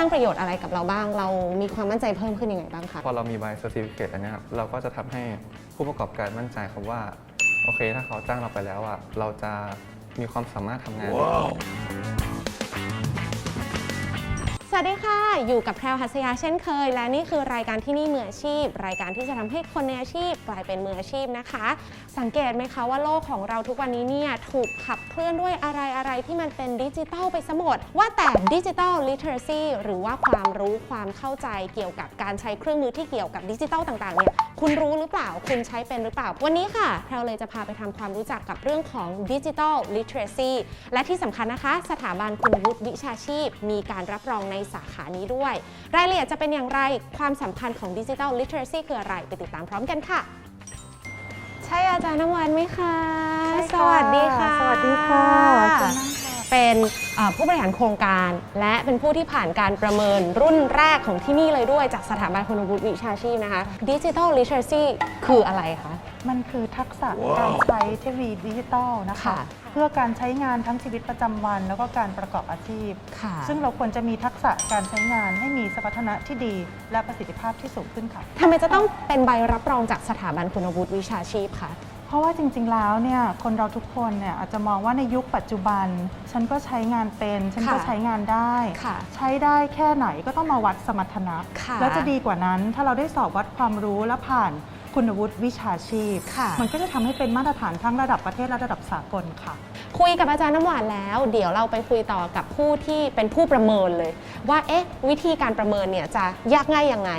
สร้างประโยชน์อะไรกับเราบ้าง เรามีความมั่นใจเพิ่มขึ้นยังไงบ้างคะ พอเรามีใบเซอร์ติฟิเคตอันเนี้ยครับเราก็จะทำให้ผู้ประกอบการมั่นใจครับว่า โอเคถ้าเขาจ้างเราไปแล้วอะเราจะมีความสามารถทำงาน สวัสดีค่ะ อยู่กับแพรวหัสยาเช่นเคย และนี่คือรายการที่นี่มืออาชีพ รายการที่จะทำให้คนในอาชีพ กลายเป็นมืออาชีพนะคะ สังเกตไหมคะว่าโลกของเราทุกวันนี้เนี่ยถูกขับเคลื่อนด้วยอะไรอะไรที่มันเป็นดิจิทัลไปซะหมด ว่าแต่ดิจิทัลลิเทอเรซีหรือว่าความรู้ความเข้าใจเกี่ยวกับการใช้เครื่องมือที่เกี่ยวกับดิจิทัลต่างๆเนี่ยคุณรู้หรือเปล่าคุณใช้เป็นหรือเปล่า วันนี้ค่ะแพรวเลยจะพาไปทำความรู้จักกับเรื่องของดิจิทัลลิเทอเรซีและที่สำคัญนะคะ สถาบันคุณวุฒิวิชาชีพ มีการรับรองในสาขานี้ด้วย รายละเอียดจะเป็นอย่างไรความสำคัญของดิจิทัลลิเทอเรซีคืออะไร ไปติดตามพร้อมกันค่ะ ใช่อาจารย์น้ำวันไหมคะ สวัสดีค่ะ สวัสดีค่ะเชิญนั่งค่ะเป็นเอ่อ ผู้บริหารโครงการ และเป็นผู้ที่ผ่านการประเมินรุ่นแรกของที่นี่เลยด้วยจากสถาบันคุณวุฒิวิชาชีพนะคะดิจิทัลลิเทอเรซีคืออะไรคะ มันคือทักษะการใช้เทคโนโลยีดิจิทัลนะคะค่ะเพื่อการใช้งานทั้งชีวิตประจำวัน แล้วก็การประกอบอาชีพค่ะซึ่งเราควรจะมีทักษะการใช้งานให้มีสมรรถนะที่ดี และประสิทธิภาพที่สูงขึ้นค่ะทำไมจะต้องเป็นใบรับรองจากสถาบันคุณวุฒิวิชาชีพคะ เพราะว่าจริงๆ แล้วเนี่ยคนเราทุกคนเนี่ยอาจจะมองว่าในยุคปัจจุบัน ฉันก็ใช้งานเป็น ฉันก็ค่ะใช้งานได้ ค่ะใช้ได้แค่ไหนก็ต้องมาวัดสมรรถนะ ค่ะแล้วจะดีกว่านั้นถ้าเราได้สอบวัดความรู้และผ่านคุณวุฒิวิชาชีพ ค่ะ มันก็จะทำให้เป็นมาตรฐานทั้งระดับประเทศและระดับสากลค่ะ คุยกับอาจารย์น้ำหวานแล้ว เดี๋ยวเราไปคุยต่อกับผู้ที่เป็นผู้ประเมินเลย ว่าเอ๊ะวิธีการประเมินเนี่ยจะยากง่ายยังไง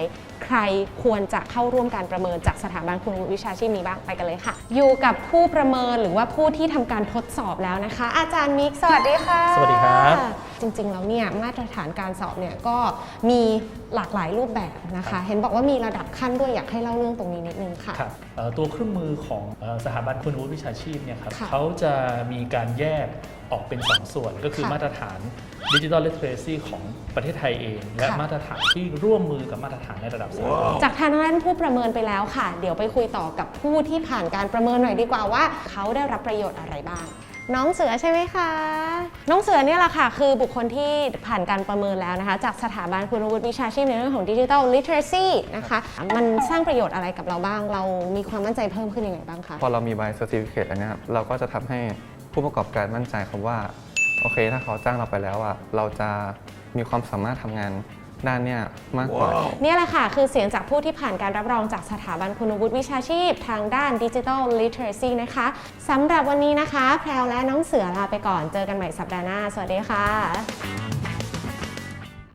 ใครควรจะเข้าร่วมการประเมินจากสถาบันคุณวุฒิวิชาชีพนี้บ้างไปกันเลยค่ะ อยู่กับผู้ประเมินหรือว่าผู้ที่ทำการทดสอบแล้วนะคะ อาจารย์มิกสวัสดีค่ะ สวัสดีครับ จริงๆแล้วเนี่ยมาตรฐานการสอบเนี่ยก็มีหลากหลายรูปแบบนะคะเห็นบอกว่ามีระดับขั้นด้วยอยากให้เล่าเรื่องตรงนี้นิดนึงค่ะ ครับเอ่อตัวเครื่องมือของเอ่อสถาบันคุณวุฒิวิชาชีพเนี่ยครับค่ะเขาจะมีการแยกออกเป็น 2 ส่วน ก็คือค่ะมาตรฐานดิจิทัลเลทเ a ซีของประเทศไทยเอง และค่ะ มาตรฐานที่ร่วมมือกับมาตรฐานในระดับสากล จากทางด้านผู้ประเมินไปแล้วค่ะ เดี๋ยวไปคุยต่อกับผู้ที่ผ่านการประเมินหน่อยดีกว่าว่า เขาได้รับประโยชน์อะไรบ้าง น้องเสือใช่ไหมคะ น้องเสือเนี่ยแหละค่ะ คือบุคคลที่ผ่านการประเมินแล้วนะคะ จากสถาบันคุณวุฒิวิชาชีพในเรื่องของดิจิทัลลิเทอเรซีนะคะ มันสร้างประโยชน์อะไรกับเราบ้าง เรามีความมั่นใจเพิ่มขึ้นยังไงบ้างคะ พอเรามีใบเซอร์ติฟิเคตอันเนี้ยครับเราก็จะทำให้ผู้ประกอบการมั่นใจครับว่า โอเค ถ้าเขาจ้างเราไปแล้วอะเราจะมีความสามารถทำงาน ด้านเนี้ยมากกว่า เนี่ยแหละค่ะ คือเสียงจากผู้ที่ผ่านการรับรองจากสถาบันคุณวุฒิวิชาชีพ ทางด้านดิจิทัลลิเทอเรซีนะคะสำหรับวันนี้นะคะ แพรวและน้องเสือลาไปก่อนเจอกันใหม่สัปดาห์หน้า สวัสดีค่ะ